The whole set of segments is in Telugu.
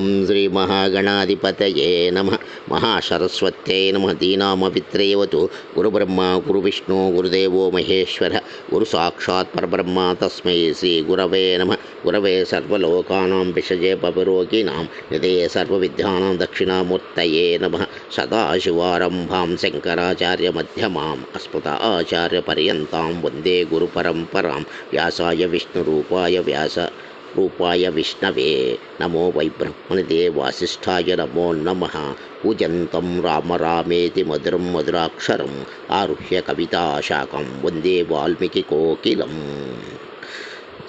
ஓம் ஸ்ரீ மகாகணாதிபதயே நம. மகாசரஸ்வத்தே நம. தீனாமபித்ரேவது குரு பிரம்மா குரு விஷ்ணு குருதேவோ மகேஸ்வர. குரு சாட்சாத் பரபிரம்மா தஸ்மை ஸ்ரீ குரவே நம. குரவே சர்வலோகானாம் விஷஜே பபரோகினாம். நிதே சர்வவித்யானாம் தட்சிணாமூர்த்தயே நம. சதாசிவாரம்பாம் சங்கராச்சாரிய மத்தியமாம் அஸ்மதாச்சாரிய பரியந்தாம் வந்தே குரு பரம்பராம். வியாசாய விஷ்ணுரூபாய வியாச रूपा विष्णवे नमो वै वासीय नमो नम। पूजन्तं राम राति मधुर मधुराक्षर आरुह्य कविता कविताशाकं वंदे वाकिकोकिल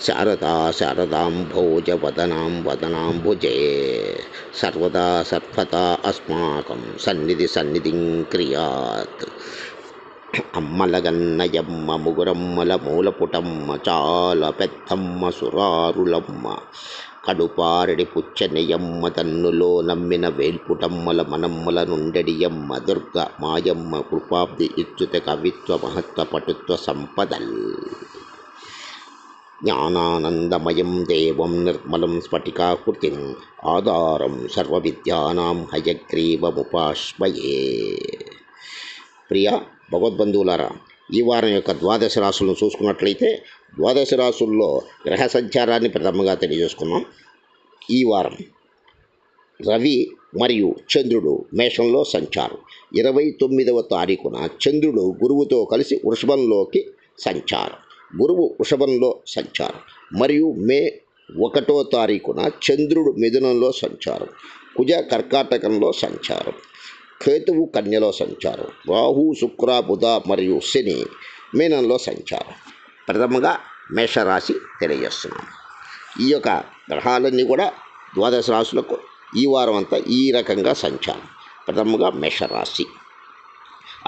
शारदा शारदाम्भोजवदनां वदनाम्बुजे सर्वदा सर्वदा सन्निधि सन्निधि क्रिया అమ్మలగన్నయమ్మ ముగురమ్మల మూలపుటమ్మ చాలా పెద్దమ్మ సురారులమ్మ. కడుపారడి పుచ్చనయమ్మ తన్నులో నమ్మిన వేల్పుటమ్మల మనమ్మల నుండెడియమ్మ దుర్గ మాయమ్మ కృపాబ్ది ఇచ్చుత కవిత్వ మహత్వ పటుత్వ సంపదల్. జ్ఞానానందమయం దేవం నిర్మలం స్ఫటికాకృతిం ఆధారం సర్వవిద్యానాం హయగ్రీవముపాశ్మయే. ప్రియ భగవద్బంధువులారా ఈ వారం యొక్క ద్వాదశ రాశులను చూసుకున్నట్లయితే ద్వాదశ రాశుల్లో గ్రహ సంచారాన్ని ప్రథమంగా తెలియజేసుకున్నాం. ఈ వారం రవి మరియు చంద్రుడు మేషంలో సంచారం. ఇరవై తొమ్మిదవ తారీఖున చంద్రుడు గురువుతో కలిసి వృషభంలోకి సంచారం. గురువు వృషభంలో సంచారం. మరియు మే ఒకటో తారీఖున చంద్రుడు మిథునంలో సంచారం. కుజ కర్కాటకంలో సంచారం. కేతువు కన్యలో సంచారం రాహు శుక్ర బుధ మరియు శని మీనంలో సంచారం. ప్రథమంగా మేషరాశి తెలియజేస్తున్నాం. ఈ యొక్క గ్రహాలన్నీ కూడా ద్వాదశ రాశులకు ఈ వారం అంతా ఈ రకంగా సంచారం. ప్రథమంగా మేషరాశి.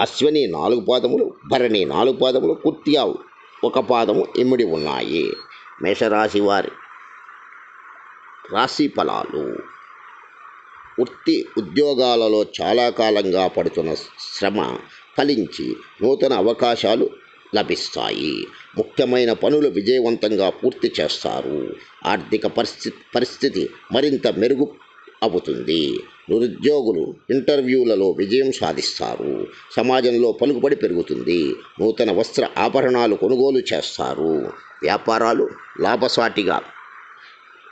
అశ్విని నాలుగు పాదములు భరణి నాలుగు పాదములు కుత్యా ఒక పాదము ఇమిడి ఉన్నాయి. మేషరాశి వారి రాశి ఫలాలు. వృత్తి ఉద్యోగాలలో చాలా కాలంగా పడుతున్న శ్రమ ఫలించి నూతన అవకాశాలు లభిస్తాయి. ముఖ్యమైన పనులు విజయవంతంగా పూర్తి చేస్తారు. ఆర్థిక పరిస్థితి పరిస్థితి మరింత మెరుగు అవుతుంది. నిరుద్యోగులు ఇంటర్వ్యూలలో విజయం సాధిస్తారు. సమాజంలో పలుకుబడి పెరుగుతుంది. నూతన వస్త్ర ఆభరణాలు కొనుగోలు చేస్తారు. వ్యాపారాలు లాభసాటిగా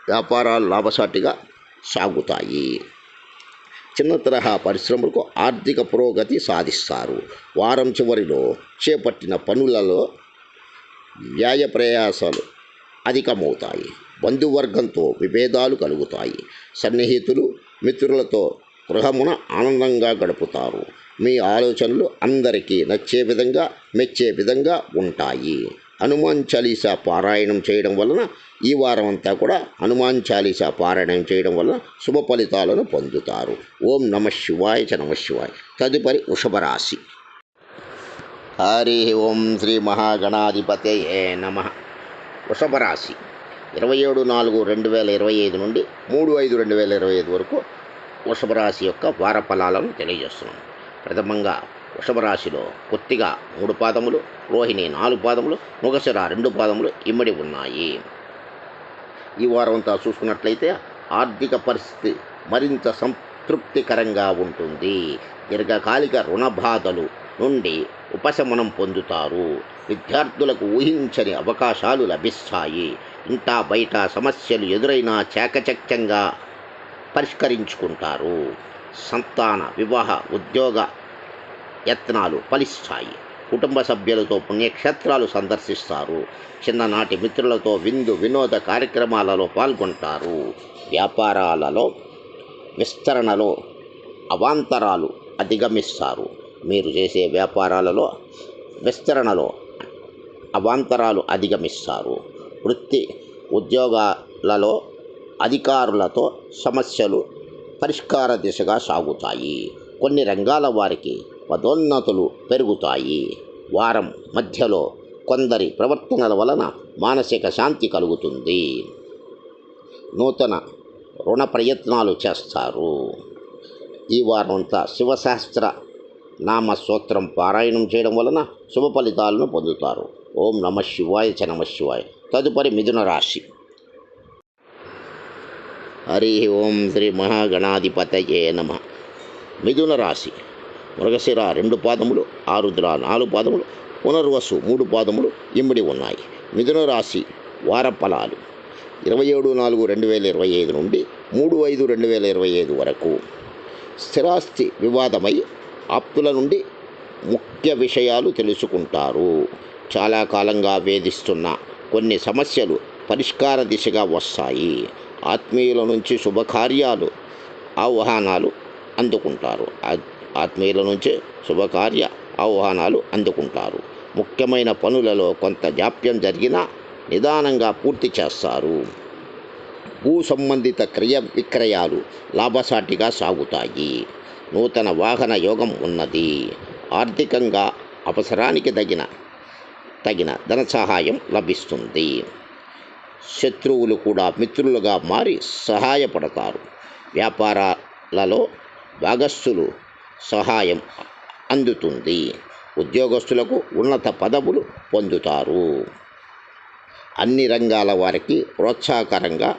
వ్యాపారాలు లాభసాటిగా సాగుతాయి. చిన్న తరహా పరిశ్రమలకు ఆర్థిక పురోగతి సాధిస్తారు. వారం చివరిలో చేపట్టిన పనులలో వ్యయ ప్రయాసాలు అధికమవుతాయి. బంధువర్గంతో విభేదాలు కలుగుతాయి. సన్నిహితులు మిత్రులతో గృహమున ఆనందంగా గడుపుతారు. మీ ఆలోచనలు అందరికీ నచ్చే విధంగా మెచ్చే విధంగా ఉంటాయి. హనుమాన్ చాలీసా పారాయణం చేయడం వలన ఈ వారం అంతా కూడా హనుమాన్ చాలీసా పారాయణం చేయడం వలన శుభ ఫలితాలను పొందుతారు. ఓం నమ శివాయ చ నమ శివాయ. తదుపరి వృషభరాశి. హరి ఓం శ్రీ మహాగణాధిపతయే నమ. వృషభరాశి. ఇరవై ఏడు నాలుగు రెండు వేల ఇరవై ఐదు నుండి మూడు ఐదు రెండు వేల ఇరవై ఐదు వరకు వృషభరాశి యొక్క వార ఫలాలను తెలియజేస్తున్నాం. ప్రథమంగా వృషభ రాశిలో మూడు పాదములు రోహిణి నాలుగు పాదములు మృగశిర రెండు పాదములు ఇమ్మడి ఉన్నాయి. ఈ వారం అంతా చూసుకున్నట్లయితే ఆర్థిక పరిస్థితి మరింత సంతృప్తికరంగా ఉంటుంది. దీర్ఘకాలిక రుణ బాధలు నుండి ఉపశమనం పొందుతారు. విద్యార్థులకు ఊహించని అవకాశాలు లభిస్తాయి. ఇంటా బయట సమస్యలు ఎదురైనా చాకచక్యంగా పరిష్కరించుకుంటారు. సంతాన వివాహ ఉద్యోగ యత్నాలు ఫలిస్తాయి. కుటుంబ సభ్యులతో పుణ్యక్షేత్రాలు సందర్శిస్తారు. చిన్ననాటి మిత్రులతో విందు వినోద కార్యక్రమాలలో పాల్గొంటారు. వ్యాపారాలలో విస్తరణలో అవాంతరాలు అధిగమిస్తారు. మీరు చేసే వ్యాపారాలలో విస్తరణలో అవాంతరాలు అధిగమిస్తారు. వృత్తి ఉద్యోగాలలో అధికారులతో సమస్యలు పరిష్కార దిశగా సాగుతాయి. కొన్ని రంగాల వారికి పదోన్నతులు పెరుగుతాయి. వారం మధ్యలో కొందరి ప్రవర్తనల వలన మానసిక శాంతి కలుగుతుంది. నూతన రుణ ప్రయత్నాలు చేస్తారు. ఈ వారం అంతా శివశాస్త్ర నామ స్తోత్రం పారాయణం చేయడం వలన శుభ ఫలితాలను పొందుతారు. ఓం నమ శివాయ చ నమ శివాయ. తదుపరి మిథున రాశి. హరి ఓం శ్రీ మహాగణాధిపతయే నమ. మిథున రాశి. మృగశిర రెండు పాదములు ఆరుద్ర నాలుగు పాదములు పునర్వసు మూడు పాదములు ఇమిడి ఉన్నాయి. మిథున రాశి వారఫలాలు. ఇరవై ఏడు నాలుగు రెండు వేల ఇరవై ఐదు నుండి మూడు ఐదు రెండు వేల ఇరవై ఐదు వరకు. స్థిరాస్తి వివాదమై ఆప్తుల నుండి ముఖ్య విషయాలు తెలుసుకుంటారు. చాలా కాలంగా వేధిస్తున్న కొన్ని సమస్యలు పరిష్కార దిశగా వస్తాయి. ఆత్మీయుల నుంచి శుభకార్యాలు ఆహ్వానాలు అందుకుంటారు. ఆత్మీయుల నుంచి శుభకార్య ఆహ్వానాలు అందుకుంటారు. ముఖ్యమైన పనులలో కొంత జాప్యం జరిగినా నిదానంగా పూర్తి చేస్తారు. భూ సంబంధిత క్రయ విక్రయాలు లాభసాటిగా సాగుతాయి. నూతన వాహన యోగం ఉన్నది. ఆర్థికంగా అవసరానికి తగిన తగిన ధన సహాయం లభిస్తుంది. శత్రువులు కూడా మిత్రులుగా మారి సహాయపడతారు. వ్యాపారాలలో భాగస్థులు సహాయం అందుతుంది. ఉద్యోగస్తులకు ఉన్నత పదవులు పొందుతారు. అన్ని రంగాల వారికి ప్రోత్సాహకరంగా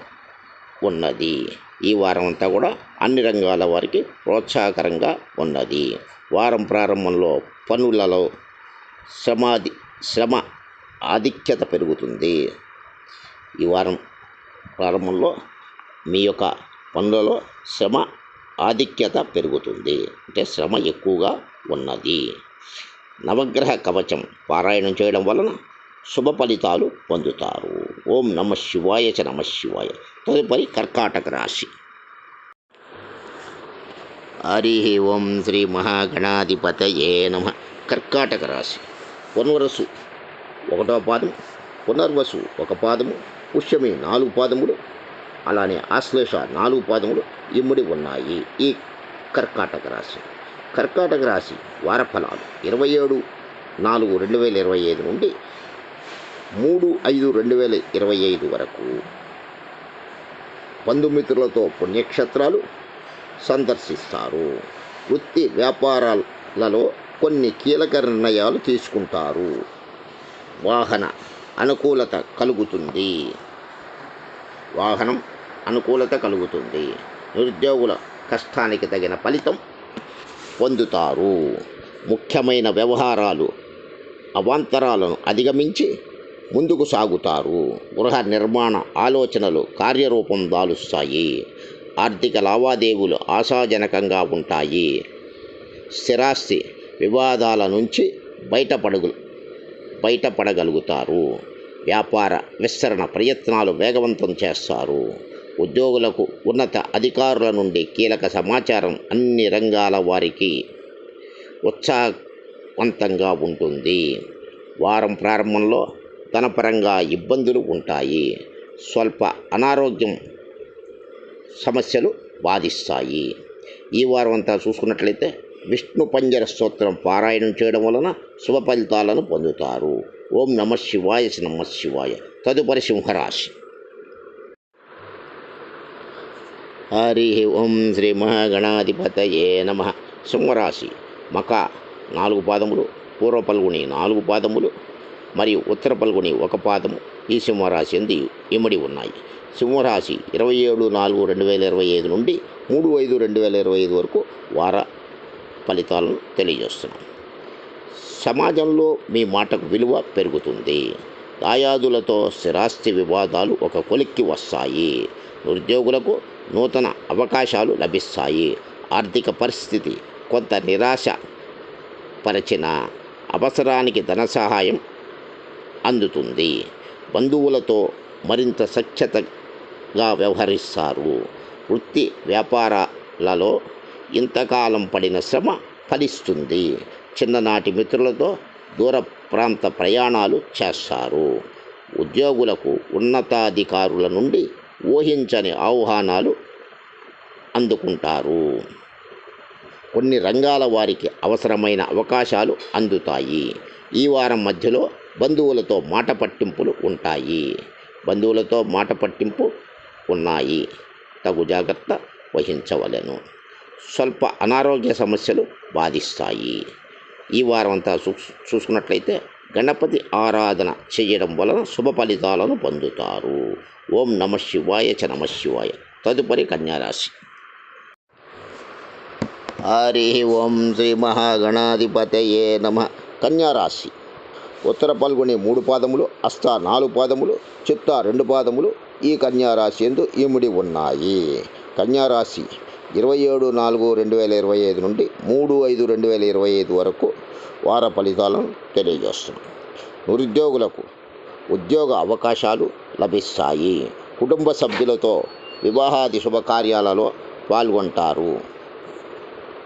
ఉన్నది. ఈ వారం అంతా కూడా అన్ని రంగాల వారికి ప్రోత్సాహకరంగా ఉన్నది. వారం ప్రారంభంలో పనులలో శ్రమాది శ్రమ ఆధిక్యత పెరుగుతుంది. ఈ వారం ప్రారంభంలో మీ యొక్క పనులలో శ్రమ ఆధిక్యత పెరుగుతుంది. అంటే శ్రమ ఎక్కువగా ఉన్నది. నవగ్రహ కవచం పారాయణం చేయడం వలన శుభ ఫలితాలు పొందుతారు. ఓం నమ శివాయ చ నమ శివాయ. తదుపరి కర్కాటక రాశి. హరి ఓం శ్రీ మహాగణాధిపతయే నమ. కర్కాటక రాశి. పునర్వసు ఒకటో పాదం పునర్వసు ఒక పాదము పుష్యమి నాలుగు పాదములు అలానే ఆశ్లేష నాలుగు పాదములు ఇమ్మడి ఉన్నాయి. ఈ కర్కాటక రాశి. కర్కాటక రాశి వారఫలాలు. ఇరవై ఏడు నాలుగు రెండు వేల ఇరవై ఐదు నుండి మూడు ఐదు రెండు వేల ఇరవై ఐదు వరకు. బంధుమిత్రులతో పుణ్యక్షేత్రాలు సందర్శిస్తారు. వృత్తి వ్యాపారాలలో కొన్ని కీలక నిర్ణయాలు తీసుకుంటారు. వాహన అనుకూలత కలుగుతుంది. వాహనం అనుకూలత కలుగుతుంది. నిరుద్యోగుల కష్టానికి తగిన ఫలితం పొందుతారు. ముఖ్యమైన వ్యవహారాలు అవాంతరాలను అధిగమించి ముందుకు సాగుతారు. గృహ నిర్మాణ ఆలోచనలు కార్యరూపం దాలుస్తాయి. ఆర్థిక లావాదేవీలు ఆశాజనకంగా ఉంటాయి. స్థిరాస్తి వివాదాల నుంచి బయటపడగ బయటపడగలుగుతారు. వ్యాపార విస్తరణ ప్రయత్నాలు వేగవంతం చేస్తారు. ఉద్యోగులకు ఉన్నత అధికారుల నుండి కీలక సమాచారం అన్ని రంగాల వారికి ఉత్సాహవంతంగా ఉంటుంది. వారం ప్రారంభంలో ధనపరంగా ఇబ్బందులు ఉంటాయి. స్వల్ప అనారోగ్యం సమస్యలు బాధిస్తాయి. ఈ వారం అంతా చూసుకున్నట్లయితే విష్ణు పంజర స్తోత్రం పారాయణం చేయడం వలన శుభ ఫలితాలను పొందుతారు. ఓం నమ శివాయ శ్రీ నమ శివాయ. తదుపరి సింహరాశి. హరి ఓం శ్రీ మహాగణాధిపతయే నమ. సింహరాశి మక నాలుగు పాదములు పూర్వ పల్గుని నాలుగు పాదములు మరియు ఉత్తర పల్గుని ఒక పాదము ఈ సింహరాశి అంది ఇమిడి ఉన్నాయి. సింహరాశి ఇరవై ఏడు నాలుగు రెండు వేల ఇరవై ఐదు నుండి మూడు ఐదు రెండు వేల ఇరవై ఐదు వరకు వార ఫలితాలను తెలియజేస్తున్నాం. సమాజంలో మీ మాటకు విలువ పెరుగుతుంది. దాయాదులతో స్థిరాస్తి వివాదాలు ఒక కొలిక్కి వస్తాయి. నిరుద్యోగులకు నూతన అవకాశాలు లభిస్తాయి. ఆర్థిక పరిస్థితి కొంత నిరాశ పరిచిన అవసరానికి ధన సహాయం అందుతుంది. బంధువులతో మరింత స్వచ్ఛతగా వ్యవహరిస్తారు. వృత్తి వ్యాపారాలలో ఇంతకాలం పడిన శ్రమ ఫలిస్తుంది. చిన్ననాటి మిత్రులతో దూర ప్రాంత ప్రయాణాలు చేస్తారు. ఉద్యోగులకు ఉన్నతాధికారుల నుండి ఊహించని ఆహ్వానాలు అందుకుంటారు. కొన్ని రంగాల వారికి అవసరమైన అవకాశాలు అందుతాయి. ఈ వారం మధ్యలో బంధువులతో మాట పట్టింపులు ఉంటాయి. బంధువులతో మాట పట్టింపు ఉన్నాయి. తగు జాగ్రత్త వహించవలెను. స్వల్ప అనారోగ్య సమస్యలు బాధిస్తాయి. ఈ వారం అంతా చూ చూసుకున్నట్లయితే గణపతి ఆరాధన చేయడం వలన శుభ ఫలితాలను పొందుతారు. ఓం నమ శివాయ చ నమ శివాయ. తదుపరి కన్యారాశి. హరి ఓం శ్రీ మహాగణాధిపతయే నమ. కన్యారాశి. ఉత్తర పల్గొని మూడు పాదములు అస్త నాలుగు పాదములు చిత్త రెండు పాదములు ఈ కన్యారాశి ఎందు ఇమిడి ఉన్నాయి. కన్యారాశి ఇరవై ఏడు నాలుగు రెండు వేల ఇరవై ఐదు నుండి మూడు ఐదు రెండు వేల ఇరవై ఐదు వరకు వార ఫలితాలను తెలియజేస్తుంది. నిరుద్యోగులకు ఉద్యోగ అవకాశాలు లభిస్తాయి. కుటుంబ సభ్యులతో వివాహాది శుభకార్యాలలో పాల్గొంటారు.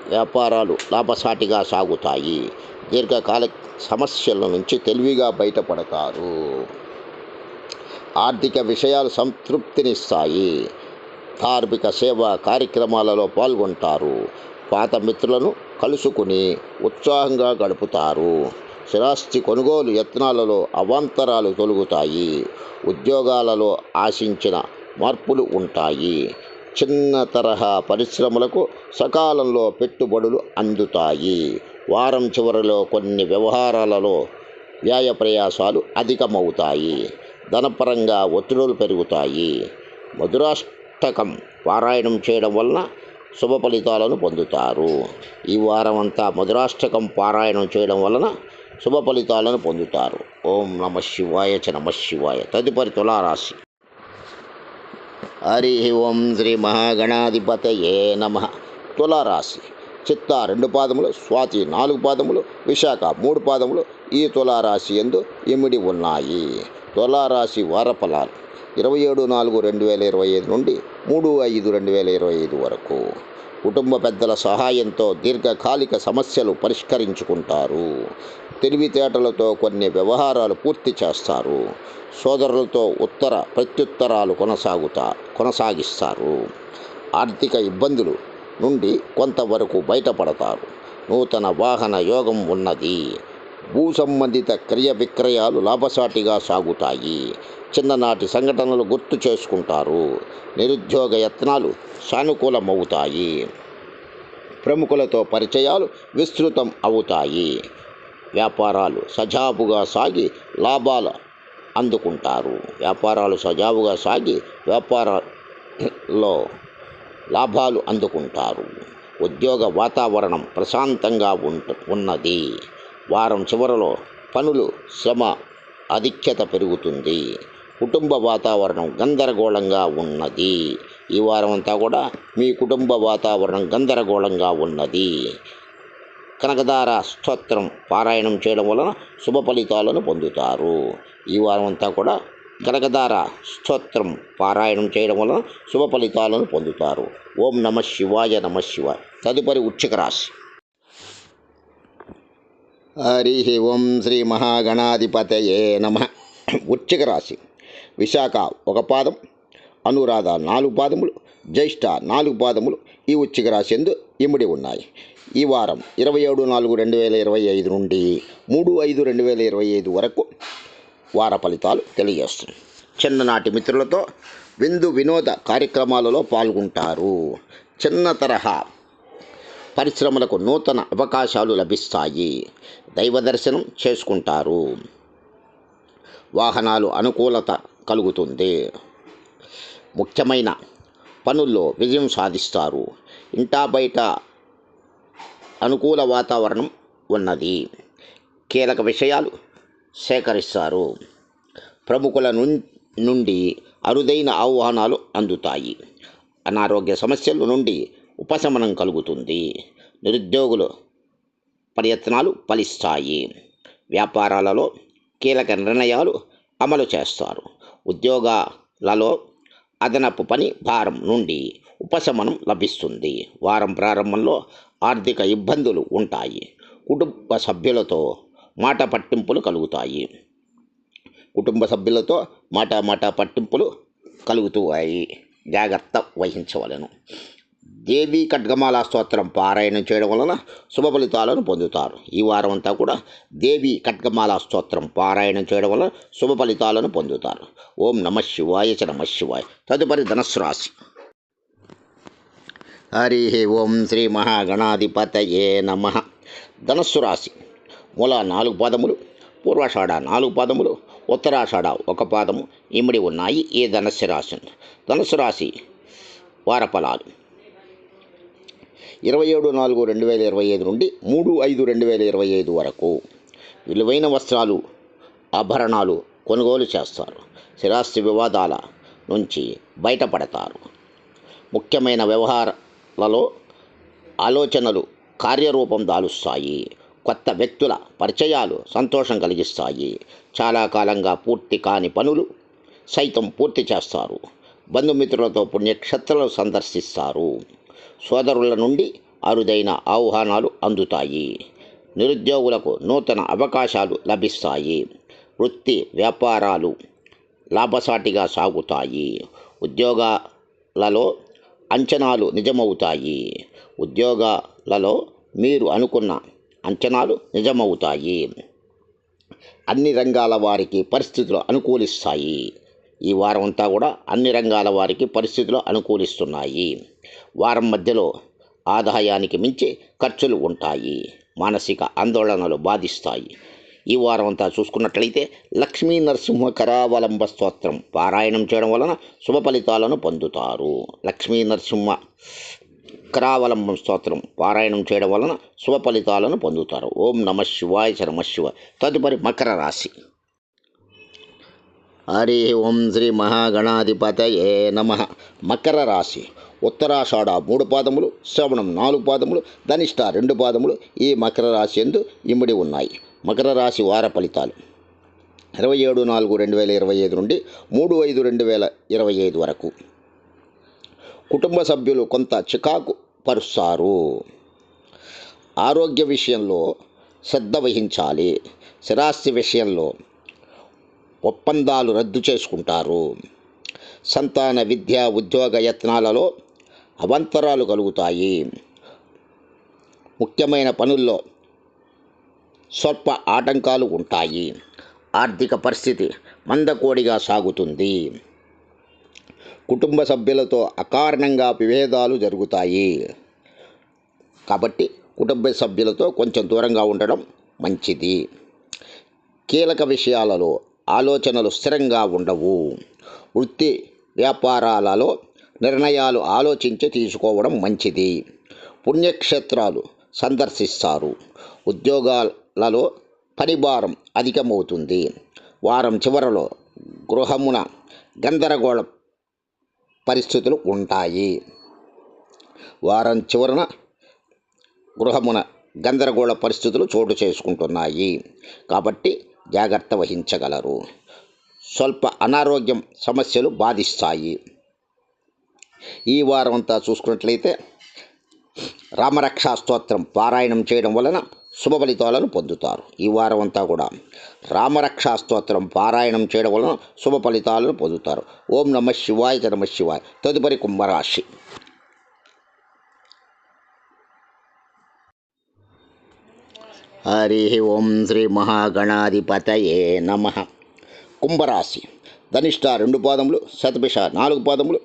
వ్యాపారాలు లాభసాటిగా సాగుతాయి. దీర్ఘకాల సమస్యల నుంచి తెలివిగా బయటపడతారు. ఆర్థిక విషయాలు సంతృప్తినిస్తాయి. ధార్మిక సేవా కార్యక్రమాలలో పాల్గొంటారు. పాత మిత్రులను కలుసుకుని ఉత్సాహంగా గడుపుతారు. స్థిరాస్తి కొనుగోలు యత్నాలలో అవాంతరాలు తొలుగుతాయి. ఉద్యోగాలలో ఆశించిన మార్పులు ఉంటాయి. చిన్న తరహా పరిశ్రమలకు సకాలంలో పెట్టుబడులు అందుతాయి. వారం చివరిలో కొన్ని వ్యవహారాలలో వ్యయ ప్రయాసాలు అధికమవుతాయి. ధనపరంగా ఒత్తిడులు పెరుగుతాయి. మధురాష్టకం పారాయణం చేయడం వలన శుభ ఫలితాలను పొందుతారు. ఈ వారం అంతా మధురాష్టకం పారాయణం చేయడం వలన శుభ ఫలితాలను పొందుతారు. ఓం నమ శివాయ చ నమ శివాయ. తదుపరి తులారాశి. హరి ఓం శ్రీ మహాగణాధిపతయే నమ. తులారాశి. చిత్త రెండు పాదములు స్వాతి నాలుగు పాదములు విశాఖ మూడు పాదములు ఈ తులారాశి ఎందు ఇమిడి ఉన్నాయి. తులారాశి వారఫలాలు. ఇరవై ఏడు నాలుగు రెండు వేల ఇరవై ఐదు నుండి మూడు ఐదు రెండు వేల ఇరవై ఐదు వరకు కుటుంబ పెద్దల సహాయంతో దీర్ఘకాలిక సమస్యలు పరిష్కరించుకుంటారు. తెలివితేటలతో కొన్ని వ్యవహారాలు పూర్తి చేస్తారు. సోదరులతో ఉత్తర ప్రత్యుత్తరాలు కొనసాగుతా కొనసాగిస్తారు. ఆర్థిక ఇబ్బందులు నుండి కొంతవరకు బయటపడతారు. నూతన వాహన యోగం ఉన్నది. భూ సంబంధిత క్రియ విక్రయాలు లాభసాటిగా సాగుతాయి. చిన్ననాటి సంఘటనలు గుర్తు చేసుకుంటారు. నిరుద్యోగ యత్నాలు సానుకూలమవుతాయి. ప్రముఖులతో పరిచయాలు విస్తృతం అవుతాయి. వ్యాపారాలు సజావుగా సాగి లాభాలు అందుకుంటారు. వ్యాపారాలు సజావుగా సాగి వ్యాపారంలో లాభాలు అందుకుంటారు. ఉద్యోగ వాతావరణం ప్రశాంతంగా ఉంట ఉన్నది. వారం చివరలో పనులు శ్రమ ఆధిక్యత పెరుగుతుంది. కుటుంబ వాతావరణం గందరగోళంగా ఉన్నది. ఈ వారం అంతా కూడా మీ కుటుంబ వాతావరణం గందరగోళంగా ఉన్నది. కనకదార స్తోత్రం పారాయణం చేయడం వలన శుభ ఫలితాలను పొందుతారు. ఈ వారం అంతా కూడా కనకదార స్తోత్రం పారాయణం చేయడం వలన శుభ ఫలితాలను పొందుతారు. ఓం నమ శివాయ నమ శివ తదుపరి ఉచ్చిక రాశి. హరి ఓం శ్రీ మహాగణాధిపతయే నమ. ఉచ్చిక రాశి. విశాఖ ఒక పాదం అనురాధ నాలుగు పాదములు జ్యేష్ఠ నాలుగు పాదములు ఈ ఉచ్చిక రాశి ఎందు ఇమిడి ఉన్నాయి. ఈ వారం ఇరవై ఏడు నాలుగు రెండు వేల ఇరవై ఐదు నుండి మూడు ఐదు రెండు వేల ఇరవై ఐదు వరకు వార ఫలితాలు తెలియజేస్తున్నాయి చిన్ననాటి మిత్రులతో విందు వినోద కార్యక్రమాలలో పాల్గొంటారు. చిన్న తరహా పరిశ్రమలకు నూతన అవకాశాలు లభిస్తాయి. దైవ దర్శనం చేసుకుంటారు. వాహనాలు అనుకూలత కలుగుతుంది. ముఖ్యమైన పనుల్లో విజయం సాధిస్తారు. ఇంటా బయట అనుకూల వాతావరణం ఉన్నది. కీలక విషయాలు సేకరిస్తారు. ప్రముఖుల నుండి అరుదైన ఆహ్వానాలు అందుతాయి. అనారోగ్య సమస్యల నుండి ఉపశమనం కలుగుతుంది. నిరుద్యోగులు ప్రయత్నాలు ఫలిస్తాయి. వ్యాపారాలలో కీలక నిర్ణయాలు అమలు చేస్తారు. ఉద్యోగాలలో అదనపు పని భారం నుండి ఉపశమనం లభిస్తుంది. వారం ప్రారంభంలో ఆర్థిక ఇబ్బందులు ఉంటాయి. కుటుంబ సభ్యులతో మాట పట్టింపులు కలుగుతాయి. కుటుంబ సభ్యులతో మాట మాట పట్టింపులు కలుగుతాయి. జాగ్రత్త వహించవలను. దేవీ ఖడ్గమాల స్తోత్రం పారాయణం చేయడం వలన శుభ ఫలితాలను పొందుతారు. ఈ వారం అంతా కూడా దేవి ఖడ్గమాల స్తోత్రం పారాయణం చేయడం వలన శుభ ఫలితాలను పొందుతారు. ఓం నమ శివాయ చ నమ శివాయ. తదుపరి ధనస్సు రాశి హరి ఓం శ్రీ మహాగణాధిపతయే నమ. ధనస్సు రాశి మూల నాలుగు పాదములు పూర్వాషాఢ నాలుగు పాదములు ఉత్తరాషాఢ ఒక పాదము ఇమిడి ఉన్నాయి. ఈ ధనస్సు రాశి ధనస్సు రాశి వారఫలాలు. ఇరవై ఏడు నాలుగు రెండు వేల ఇరవై ఐదు నుండి మూడు ఐదు రెండు వేల ఇరవై ఐదు వరకు విలువైన వస్త్రాలు ఆభరణాలు కొనుగోలు చేస్తారు. స్థిరాస్తి వివాదాల నుంచి బయటపడతారు. ముఖ్యమైన వ్యవహారాలలో ఆలోచనలు కార్యరూపం దాలుస్తాయి. కొత్త వ్యక్తుల పరిచయాలు సంతోషం కలిగిస్తాయి. చాలా కాలంగా పూర్తి కాని పనులు సైతం పూర్తి చేస్తారు. బంధుమిత్రులతో పుణ్యక్షేత్రాలు సందర్శిస్తారు. సోదరుల నుండి అరుదైన ఆహ్వానాలు అందుతాయి. నిరుద్యోగులకు నూతన అవకాశాలు లభిస్తాయి. వృత్తి వ్యాపారాలు లాభసాటిగా సాగుతాయి. ఉద్యోగాలలో అంచనాలు నిజమవుతాయి. ఉద్యోగాలలో మీరు అనుకున్న అంచనాలు నిజమవుతాయి. అన్ని రంగాల వారికి పరిస్థితులు అనుకూలిస్తాయి. ఈ వారం అంతా కూడా అన్ని రంగాల వారికి పరిస్థితులు అనుకూలిస్తున్నాయి. వారం మధ్యలో ఆదాయానికి మించి ఖర్చులు ఉంటాయి. మానసిక ఆందోళనలు బాధిస్తాయి. ఈ వారం అంతా చూసుకున్నట్లయితే లక్ష్మీ నరసింహ కరావలంబ స్తోత్రం పారాయణం చేయడం వలన శుభ ఫలితాలను పొందుతారు. లక్ష్మీ నరసింహ కరావలంబం స్తోత్రం పారాయణం చేయడం వలన శుభ ఫలితాలను పొందుతారు. ఓం నమ శివాయ చ నమ తదుపరి మకర రాశి. హరి ఓం శ్రీ మహాగణాధిపతయే నమ. మకర రాశి. ఉత్తరాషాఢ మూడు పాదములు శ్రవణం నాలుగు పాదములు ధనిష్ట రెండు పాదములు ఈ మకర రాశి ఎందు ఇమిడి ఉన్నాయి. మకర రాశి వార ఫలితాలు. ఇరవై ఏడు నాలుగు రెండు వేల ఇరవై ఐదు నుండి మూడు ఐదు రెండు వేల ఇరవై ఐదు వరకు. కుటుంబ సభ్యులు కొంత చికాకు పరుస్తారు. ఆరోగ్య విషయంలో శ్రద్ధ వహించాలి. స్థిరాస్తి విషయంలో ఒప్పందాలు రద్దు చేసుకుంటారు. సంతాన విద్య ఉద్యోగ యత్నాలలో అవంతరాలు కలుగుతాయి. ముఖ్యమైన పనుల్లో స్వల్ప ఆటంకాలు ఉంటాయి. ఆర్థిక పరిస్థితి మందకోడిగా సాగుతుంది. కుటుంబ సభ్యులతో అకారణంగా విభేదాలు జరుగుతాయి. కాబట్టి కుటుంబ సభ్యులతో కొంచెం దూరంగా ఉండడం మంచిది. కీలక విషయాలలో ఆలోచనలు స్థిరంగా ఉండవు. వృత్తి వ్యాపారాలలో నిర్ణయాలు ఆలోచించి తీసుకోవడం మంచిది. పుణ్యక్షేత్రాలు సందర్శిస్తారు. ఉద్యోగాలలో పనిభారం అధికమవుతుంది. వారం చివరలో గృహమున గందరగోళ పరిస్థితులు ఉంటాయి. వారం చివరన గృహమున గందరగోళ పరిస్థితులు చోటు చేసుకుంటున్నాయి. కాబట్టి జాగ్రత్త వహించగలరు. స్వల్ప అనారోగ్యం సమస్యలు బాధిస్తాయి. ఈ వారం అంతా చూసుకున్నట్లయితే రామరక్షా స్తోత్రం పారాయణం చేయడం వలన శుభ ఫలితాలను పొందుతారు. ఈ వారం అంతా కూడా రామరక్షా స్తోత్రం పారాయణం చేయడం వలన శుభ ఫలితాలను పొందుతారు. ఓం నమ శివాయ చ నమ శివాయ. తదుపరి కుంభరాశి. హరి ఓం శ్రీ మహాగణాధిపతయే నమ కుంభరాశి ధనిష్ట రెండు పాదములు శతభిష నాలుగు పాదములు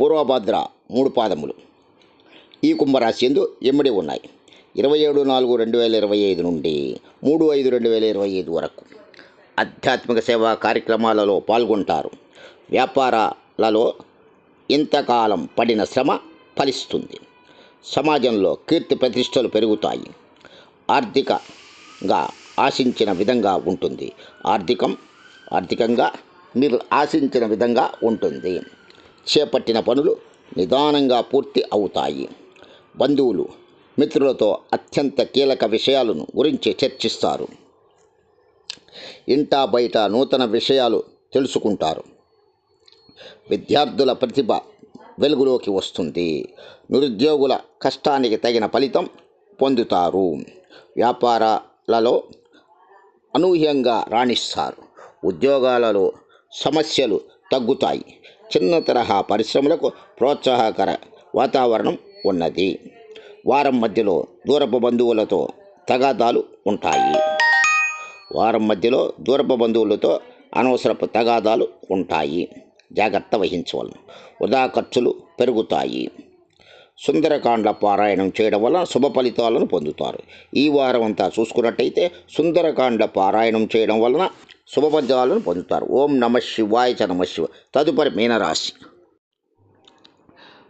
పూర్వభద్ర మూడు పాదములు. ఈ కుంభరాశి ఎందు ఎమ్మడి ఉన్నాయి. ఇరవై ఏడు నాలుగు రెండు వేల ఇరవై ఐదు నుండి మూడు ఐదు రెండు వేల ఇరవై ఐదు వరకు ఆధ్యాత్మిక సేవా కార్యక్రమాలలో పాల్గొంటారు. వ్యాపారాలలో ఇంతకాలం పడిన శ్రమ ఫలిస్తుంది. సమాజంలో కీర్తి ప్రతిష్టలు పెరుగుతాయి. ఆర్థికంగా ఆశించిన విధంగా ఉంటుంది. ఆర్థికం ఆర్థికంగా మీరు ఆశించిన విధంగా ఉంటుంది. చేపట్టిన పనులు నిదానంగా పూర్తి అవుతాయి. బంధువులు మిత్రులతో అత్యంత కీలక విషయాలను గురించి చర్చిస్తారు. ఇంటా బయట నూతన విషయాలు తెలుసుకుంటారు. విద్యార్థుల ప్రతిభ వెలుగులోకి వస్తుంది. నిరుద్యోగుల కష్టానికి తగిన ఫలితం పొందుతారు. వ్యాపారాలలో అనూహ్యంగా రాణిస్తారు. ఉద్యోగాలలో సమస్యలు తగ్గుతాయి. చిన్న తరహా పరిశ్రమలకు ప్రోత్సాహకర వాతావరణం ఉన్నది. వారం మధ్యలో దూరపు బంధువులతో తగాదాలు ఉంటాయి. వారం మధ్యలో దూరపు బంధువులతో అనవసరపు తగాదాలు ఉంటాయి. జాగ్రత్త వహించవలను. వృధా ఖర్చులు పెరుగుతాయి. సుందరకాండ పారాయణం చేయడం వల్ల శుభ ఫలితాలను పొందుతారు. ఈ వారం అంతా చూసుకున్నట్టయితే సుందరకాండ పారాయణం చేయడం వలన శుభ ఫలితాలను పొందుతారు. ఓం నమ శివాయ చ నమ శివ. తదుపరి మీనరాశి.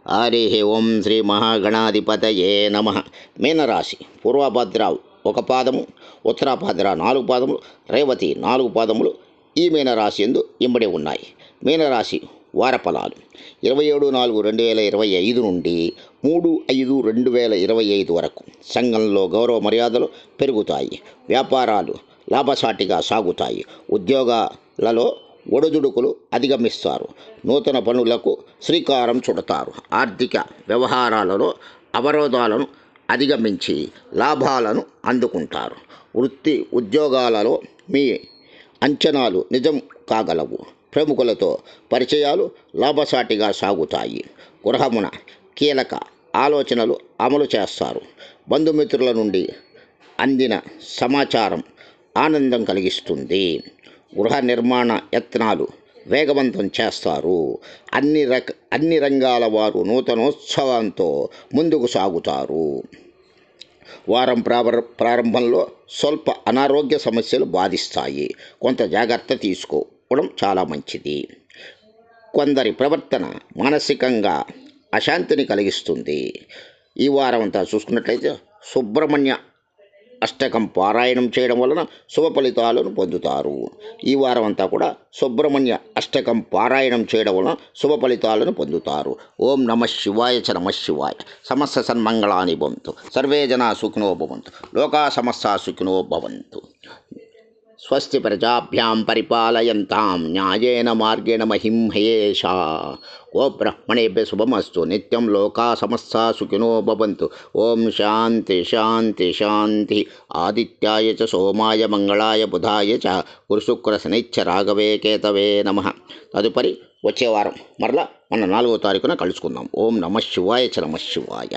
హరి ఓం శ్రీ మహాగణాధిపతయే నమ. మీనరాశి. పూర్వభద్ర ఒక పాదము ఉత్తరాభద్ర నాలుగు పాదములు రేవతి నాలుగు పాదములు ఈ మీనరాశి ఎందు ఇమ్మడి ఉన్నాయి. మీనరాశి వారఫలాలు ఇరవై ఏడు నాలుగు రెండు వేల ఇరవై ఐదు నుండి మూడు ఐదు రెండు వేల ఇరవై ఐదు వరకు సంఘంలో గౌరవ మర్యాదలు పెరుగుతాయి. వ్యాపారాలు లాభసాటిగా సాగుతాయి. ఉద్యోగాలలో ఒడిదుడుకులు అధిగమిస్తారు. నూతన పనులకు శ్రీకారం చుడతారు. ఆర్థిక వ్యవహారాలలో అవరోధాలను అధిగమించి లాభాలను అందుకుంటారు. వృత్తి ఉద్యోగాలలో మీ అంచనాలు నిజం కాగలవు. ప్రముఖులతో పరిచయాలు లాభసాటిగా సాగుతాయి. గృహమున కీలక ఆలోచనలు అమలు చేస్తారు. బంధుమిత్రుల నుండి అందిన సమాచారం ఆనందం కలిగిస్తుంది. గృహ నిర్మాణ యత్నాలు వేగవంతం చేస్తారు. అన్ని రక అన్ని రంగాల వారు నూతనోత్సవంతో ముందుకు సాగుతారు. వారం ప్రార ప్రారంభంలో స్వల్ప అనారోగ్య సమస్యలు బాధిస్తాయి. కొంత జాగ్రత్త తీసుకో తీసుకోవడం చాలా మంచిది. కొందరి ప్రవర్తన మానసికంగా అశాంతిని కలిగిస్తుంది. ఈ వారం అంతా చూసుకున్నట్లయితే సుబ్రహ్మణ్య అష్టకం పారాయణం చేయడం వలన శుభ ఫలితాలను పొందుతారు. ఈ వారం అంతా కూడా సుబ్రహ్మణ్య అష్టకం పారాయణం చేయడం వలన శుభ ఫలితాలను పొందుతారు. ఓం నమ శివాయ చ నమ శివాయ. సమస్త సన్మంగళాని భవంతు. సర్వే జనా సుఖినో భవంతు. లోకా సమస్త సుఖినో భవంతు. స్వస్తి ప్రజాభ్యాం పరిపాలయంతాం న్యాయేన మార్గేణ మహిం ఓ బ్రహ్మణేభ్య శుభమస్తు నిత్యం లోకా సమస్త సుఖినో భవంతు ఓం శాంతి శాంతి శాంతి ఆదిత్యాయ చ సోమాయ మంగళాయ బుధాయ చ గురుశుక్ర శనిచ్చ రాఘవే కేతవే నమ తదుపరి వచ్చే వారం మరలా మన నాలుగో తారీఖున కలుసుకుందాం. ఓం నమ శివాయ చ నమ శివాయ.